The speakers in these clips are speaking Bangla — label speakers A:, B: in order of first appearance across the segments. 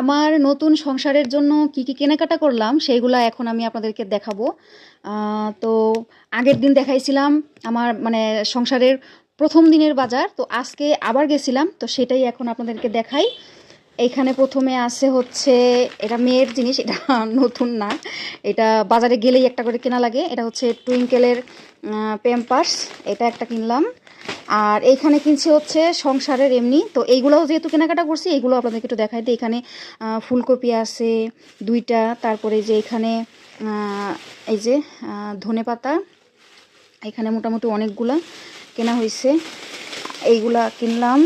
A: আমার নতুন সংসারের জন্য কি কি কেনাকাটা করলাম সেইগুলো এখন আমি আপনাদেরকে দেখাবো। তো আগের দিন দেখাইছিলাম আমার মানে সংসারের প্রথম দিনের বাজার, তো আজকে আবার গেছিলাম, তো সেটাই এখন আপনাদেরকে দেখাই। এইখানে প্রথমে আছে হচ্ছে, এটা মেয়ের জিনিস, এটা নতুন না, এটা বাজারে গেলেই একটা করে কেনা লাগে, এটা হচ্ছে টুইঙ্কেলের প্যাম্পার্স, এটা একটা কিনলাম। আর এইখানে কিনছি হচ্ছে সংসারের এমনি। তো এইগুলোও যেহেতু কেনাকাটা করছি, এইগুলো আপনাদেরকে একটু দেখাই দিই। এখানে ফুলকপি আছে দুইটা, তারপরে যে এখানে এই যে ধনে পাতা। এখানে মোটামুটি অনেকগুলা কেনা হয়েছে এইগুলা কিনলাম।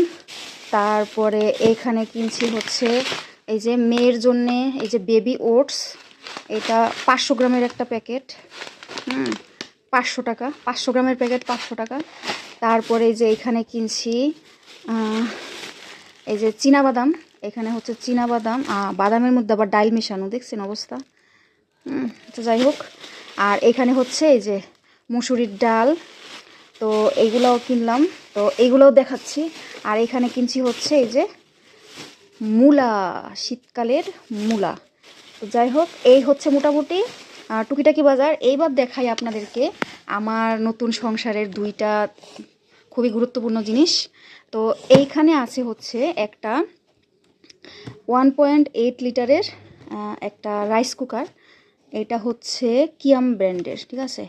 A: তারপরে এইখানে কিনছি হচ্ছে এই যে মেয়ের জন্যে এই যে বেবি ওটস। এটা পাঁচশো গ্রামের একটা প্যাকেট। হুম, পাঁচশো টাকা, পাঁচশো গ্রামের প্যাকেট পাঁচশো টাকা। তারপরে যে এখানে কিনছি এই যে বাদাম এখানে হচ্ছে বাদাম বাদামের মধ্যে আবার ডাইল মেশানো, দেখছেন অবস্থা? তো যাই হোক, আর এখানে হচ্ছে এই যে মুসুরির ডাল, তো এইগুলোও কিনলাম, তো এইগুলোও দেখাচ্ছি, আর এখানে কিনছি হচ্ছে এই যে মূলা, শীতকালের মূলা, তো যাই হোক, এই হচ্ছে মোটামুটি টুকিটাকি বাজার। এইবার দেখাই আপনাদেরকে আমার নতুন সংসারের দুইটা খুবই গুরুত্বপূর্ণ জিনিস। তো এইখানে আছে হচ্ছে একটা ওয়ান পয়েন্ট এইট লিটারের একটা রাইস কুকার এটা হচ্ছে কিয়াম ব্র্যান্ডের ঠিক আছে?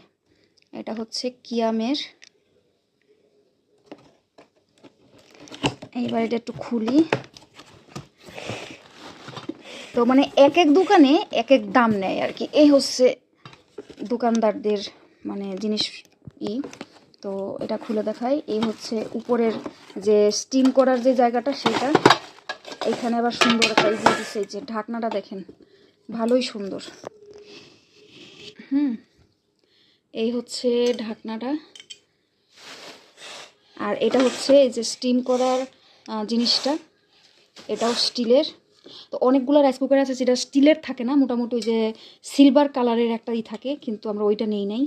A: এটা হচ্ছে কিয়ামের এইবার এটা একটু খুলি। তো মানে এক এক দোকানে এক এক দাম নেয় আর কি। এই হচ্ছে দোকানদারদের মানে জিনিস ই। তো এটা খুলে দেখাই। এই হচ্ছে উপরের যে স্টিম করার যে জায়গাটা, সেটা। এখানে আবার সুন্দর একটা ইয়ে দিচ্ছে যে ঢাকনাটা দেখেন। ভালোই সুন্দর। হুম। এই হচ্ছে ঢাকনাটা। আর এটা হচ্ছে এই যে স্টিম করার জিনিসটা। এটাও স্টিলের তো অনেকগুলো রাইস কুকার আছে যেটা স্টিলের থাকে না, মোটামুটি ওই যে সিলভার কালারের একটাই থাকে, কিন্তু আমরা ওইটা নেই নাই।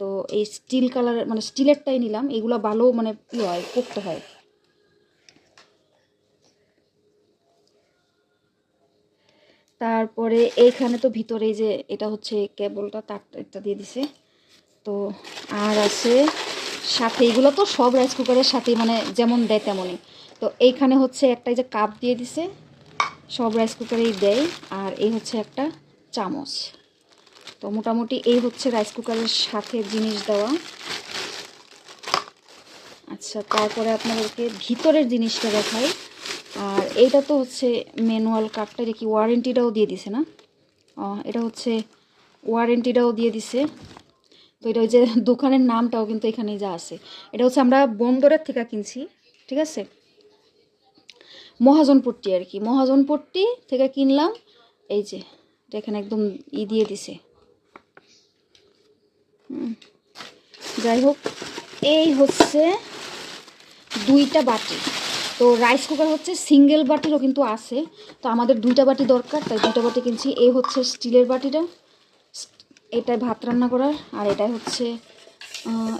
A: তো এই স্টিল কালার মানে স্টিলেরটাই নিলাম, এগুলো ভালো মানে ই হয় পোক্ত হয়। তারপরে এইখানে তো ভিতরে যে এটা হচ্ছে কেবলটা, তারটা দিয়ে দিছে। তো আর আছে সাথে, এগুলো তো সব রাইস কুকারের সাথে মানে যেমন দেয় তেমনই। তো এইখানে হচ্ছে একটা যে কাপ দিয়ে দিছে সব রাইস কুকারেই দেয়, আর এই হচ্ছে একটা চামচ। তো মোটামুটি এই হচ্ছে রাইস কুকারের সাথে জিনিস দেওয়া। আচ্ছা তারপরে আপনাদেরকে ভিতরের জিনিসটা দেখাই। আর এইটা তো হচ্ছে ম্যানুয়াল কার্ডটা এটা ওয়ারেন্টিটাও দিয়ে দিছে না? এটা হচ্ছে ওয়ারেন্টিটাও দিয়ে দিছে। তো এটা ওই যে দোকানের নামটাও কিন্তু এখানেই যা আছে। এটা হচ্ছে আমরা বন্দরের থেকে কিনছি, ঠিক আছে? মহাজনপট্টি আর কি। মহাজনপট্টি থেকে কিনলাম, এই যে, এটা এখানে একদম ই দিয়ে দিছে। যাই হোক, এই হচ্ছে দুইটা বাটি। তো রাইস কুকার হচ্ছে সিঙ্গেল বাটিরও কিন্তু আছে। তো আমাদের দুইটা বাটি দরকার, তাই দুইটা বাটি কিনছি। এই হচ্ছে স্টিলের বাটিটা। এটাই ভাত রান্না করার, আর এটাই হচ্ছে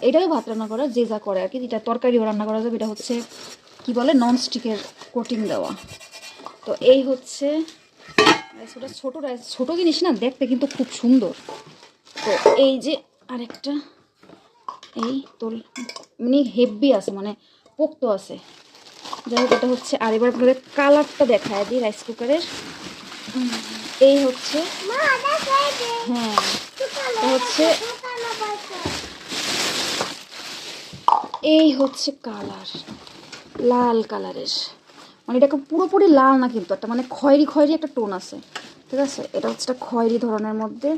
A: এটাও ভাত রান্না করার, যে যা করে আর কি। এটা তরকারিও রান্না করা যাবে, এটা হচ্ছে কি বলে নন স্টিকের কোটিং দেওয়া। তো এই হচ্ছে রাইস কুকার ছোটো রাইস ছোটো জিনিস না দেখতে কিন্তু খুব সুন্দর। তো এই যে আরেকটা এই তোল মানে হেভি আছে মানে পোক্ত আছে। যাই হোক এটা হচ্ছে আর এবার আপনাদের কালারটা দেখায় দিই রাইস কুকারের এই হচ্ছে হ্যাঁ হচ্ছে এই হচ্ছে কালার লাল কালারের। মানে এটা পুরোপুরি লাল না কিন্তু, একটা মানে খয়েরি খয়েরি একটা টোন আছে। ঠিক আছে? এটা হচ্ছে একটা খয়েরি ধরনের মধ্যে।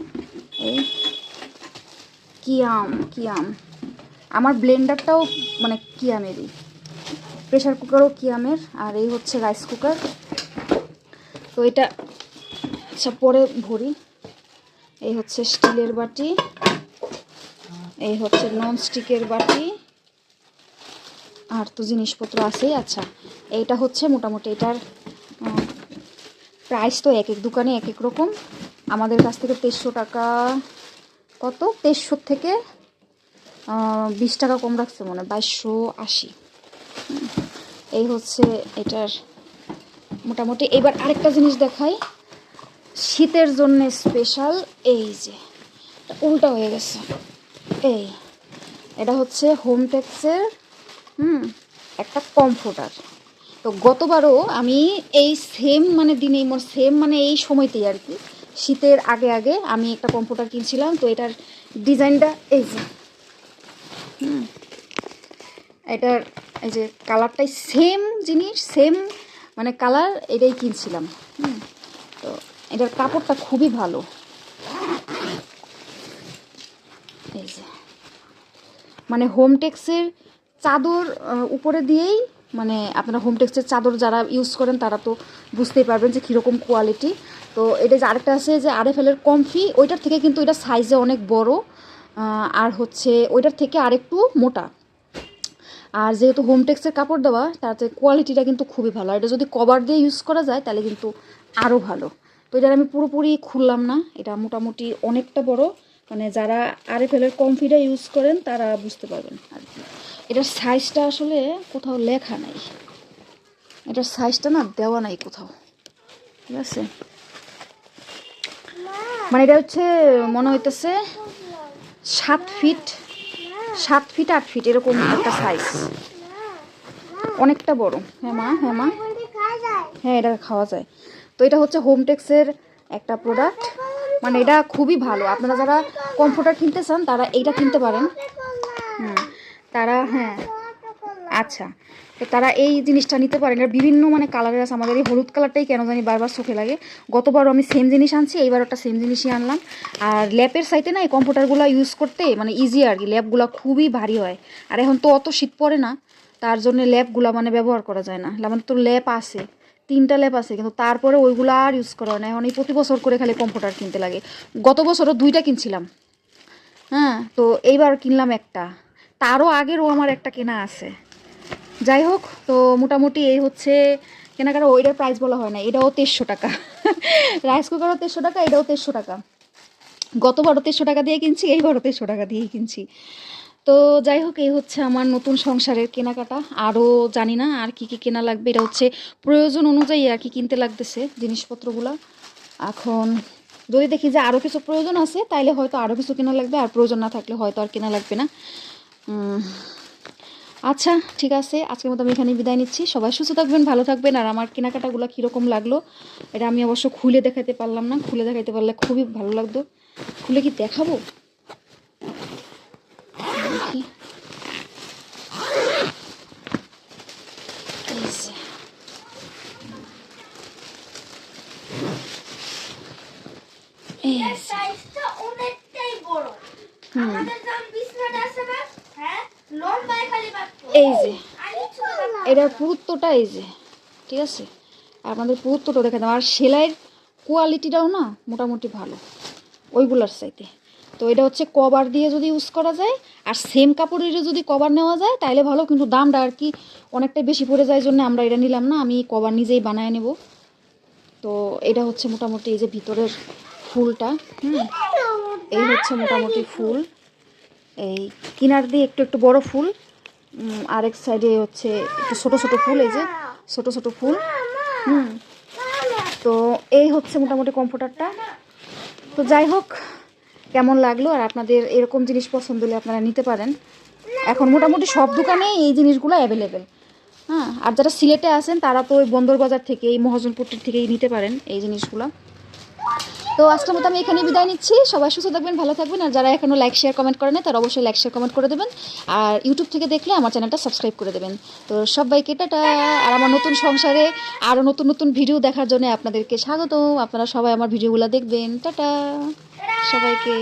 A: এই কিয়াম কিয়াম আমার ব্লেন্ডারটাও মানে কিয়ামেরই প্রেশার কুকারও কিয়ামের আর এই হচ্ছে রাইস কুকার। তো এটা আচ্ছা পরে ভরি। এই হচ্ছে স্টিলের বাটি। এই হচ্ছে নন স্টিকের বাটি। আর তো জিনিসপত্র আছেই আচ্ছা। এইটা হচ্ছে মোটামুটি এটার প্রাইস তো এক এক দোকানে এক এক রকম। আমাদের কাছ থেকে তেইশশো টাকা, কত? তেইশশো থেকে বিশ টাকা কম রাখছে মনে হয়, বাইশশো আশি। হুম। এই হচ্ছে এটার মোটামুটি। এবার আরেকটা জিনিস দেখাই। শীতের জন্য স্পেশাল এই যে উল্টা হয়ে গেছে। এই, এটা হচ্ছে হোমটেক্সের হুম, একটা কমফোর্টার তো গতবারও আমি এই সেম মানে দিনেই মোর সেম মানে এই সময়তেই আর কি, শীতের আগে আগে আমি একটা কম্পিউটার কিনছিলাম। তো এটার ডিজাইনটা এই যে। হুম, এটার এই যে কালারটাই সেম জিনিস সেম মানে কালার এটাই কিনছিলাম। হুম, তো এটার কাপড়টা খুবই ভালো। এই যে। মানে হোমটেক্সের চাদর উপরে দিয়েই মানে আপনারা হোমটেক্সের চাদর যারা ইউজ করেন, তারা তো বুঝতেই পারবেন যে কীরকম কোয়ালিটি তো এটা যে আরেকটা আছে যে আরএফএলের কমফি ওইটার থেকে কিন্তু এটা সাইজে অনেক বড় আর হচ্ছে ওইটার থেকে আরেকটু মোটা। আর যেহেতু হোম টেক্সের কাপড় দেওয়া, তাতে কোয়ালিটিটা কিন্তু খুবই ভালো। এটা যদি কভার দিয়ে ইউজ করা যায়, তাহলে কিন্তু আরও ভালো। তো এটার আমি পুরোপুরি খুললাম না, এটা মোটামুটি অনেকটা বড়। মানে যারা আরএফএলের কমফিটা ইউজ করেন, তারা বুঝতে পারবেন আর কি। এটার সাইজটা আসলে কোথাও লেখা নাই। এটার সাইজটা না দেওয়া নাই কোথাও। ঠিক আছে? মানে এটা হচ্ছে, মনে হইতেছে সাত ফিট সাত ফিট আট ফিট এরকম একটা সাইজ অনেকটা বড়। হ্যাঁ মা হ্যাঁ মা। হ্যাঁ এটা খাওয়া যায়। তো এটা হচ্ছে হোমটেক্সের একটা প্রোডাক্ট মানে এটা খুবই ভালো। আপনারা যারা কমফোর্টার কিনতে চান, তারা এইটা কিনতে পারেন। তারা হ্যাঁ। আচ্ছা তো তারা এই জিনিসটা নিতে পারেন। এর বিভিন্ন মানে কালারের আছে। আমাদের এই হলুদ কালারটাই কেন জানি বারবার চোখে লাগে। গতবারও আমি সেম জিনিস আনছি এইবার একটা সেম জিনিসই আনলাম। আর ল্যাপের সাইতে না এই কম্পিউটারগুলো ইউজ করতে মানে ইজি আর কি। ল্যাপগুলো খুবই ভারী হয়। আর এখন তো অত শীত পড়ে না তার জন্য ল্যাপগুলো মানে ব্যবহার করা যায় না। আমার তো ল্যাপ আছে তিনটা ল্যাপ আছে কিন্তু তারপরে ওইগুলো আর ইউজ করা হয় না। এখন এই প্রতি বছর করে খালি কম্পিউটার কিনতে লাগে। গত বছরও দুইটা কিনছিলাম। হ্যাঁ তো এইবার কিনলাম একটা। তারও আগেরও আমার একটা কেনা আছে। যাই হোক তো মোটামুটি এই হচ্ছে কেনাকাটা ওইটার প্রাইস বলা হয় না, এটাও তেরোশো টাকা। রাইস কুকারও তেরোশো টাকা, এটাও তেরোশো টাকা। গতবারও তেরোশো টাকা দিয়ে কিনছি, এইবারও তেরোশো টাকা দিয়েই কিনছি। তো যাই হোক এই হচ্ছে আমার নতুন সংসারের কেনাকাটা। আরও জানি না আর কি কি কেনা লাগবে, এটা হচ্ছে প্রয়োজন অনুযায়ী আর কি কিনতে লাগতেছে জিনিসপত্রগুলো। এখন যদি দেখি যে আরও কিছু প্রয়োজন আছে, তাইলে হয়তো আরও কিছু কেনা লাগবে, আর প্রয়োজন না থাকলে হয়তো আর কেনা লাগবে না। আচ্ছা ঠিক আছে। আজকের মতো আমি এখানে বিদায় নিচ্ছি। সবাই সুস্থ থাকবেন, ভালো থাকবেন। আর আমার কেনাকাটাগুলো কীরকম লাগল, এটা আমি অবশ্য খুলে দেখাতে পারলাম না। খুলে দেখাতে পারলে খুবই ভালো লাগতো। খুলে কি দেখাবো দেখি এই যে। এই
B: এর
A: যে।
B: সাইজটা অনেকটাই বড়
A: হুম।
B: আমাদের যেমন বিছনাটা আছে না হ্যাঁ লম্বায় খালি মাত্র
A: এই যে
B: আর কিছু না
A: এটার পুরুত্বটা এই যে, ঠিক আছে? আর আপনাদের পুরুত্বটা দেখে দাও আর সেলাইয়ের কোয়ালিটিটাও না মোটামুটি ভালো, ওইগুলোর চাইতে। তো এটা হচ্ছে কভার দিয়ে যদি ইউজ করা যায়, আর সেম কাপড়েরও যদি কভার নেওয়া যায় তাহলে ভালো, কিন্তু দামটা আর কি অনেকটাই বেশি পড়ে যায়, জন্য আমরা এটা নিলাম না, আমি কভার নিজেই বানায় নেব। তো এটা হচ্ছে মোটামুটি এই যে ভিতরের ফুলটা, হুম? এই হচ্ছে মোটামুটি ফুল। এই কিনার দিয়ে একটু একটু বড় ফুল। আরেক সাইডে হচ্ছে একটু ছোট ছোট ফুল, এই যে ছোট ছোট ফুল। হুম। তো এই হচ্ছে মোটামুটি কম্পিউটারটা তো যাই হোক, কেমন লাগল আর আপনাদের এরকম জিনিস পছন্দ হলে আপনারা নিতে পারেন। এখন মোটামুটি সব দোকানেই এই জিনিসগুলো অ্যাভেলেবেল হ্যাঁ আর যারা সিলেটে আছেন, তারা তো ওই বন্দর বাজার থেকে, এই মহাজনপুরটির থেকেই নিতে পারেন এই জিনিসগুলো। তো আজকের মতো আমি এখানে বিদায় নিচ্ছি। সবাই সুস্থ থাকবেন, ভালো থাকবেন, আর যারা এখনও লাইক শেয়ার কমেন্ট করেন তারা অবশ্যই লাইক শেয়ার কমেন্ট করে দেবেন। আর ইউটিউব থেকে দেখলে আমার চ্যানেলটা সাবস্ক্রাইব করে দেবেন। তো সবাইকে টাটা। আর আমার নতুন সংসারে আরও নতুন নতুন ভিডিও দেখার জন্য আপনাদেরকে স্বাগত আপনারা সবাই আমার ভিডিওগুলো দেখবেন। টাটা। সবাইকে।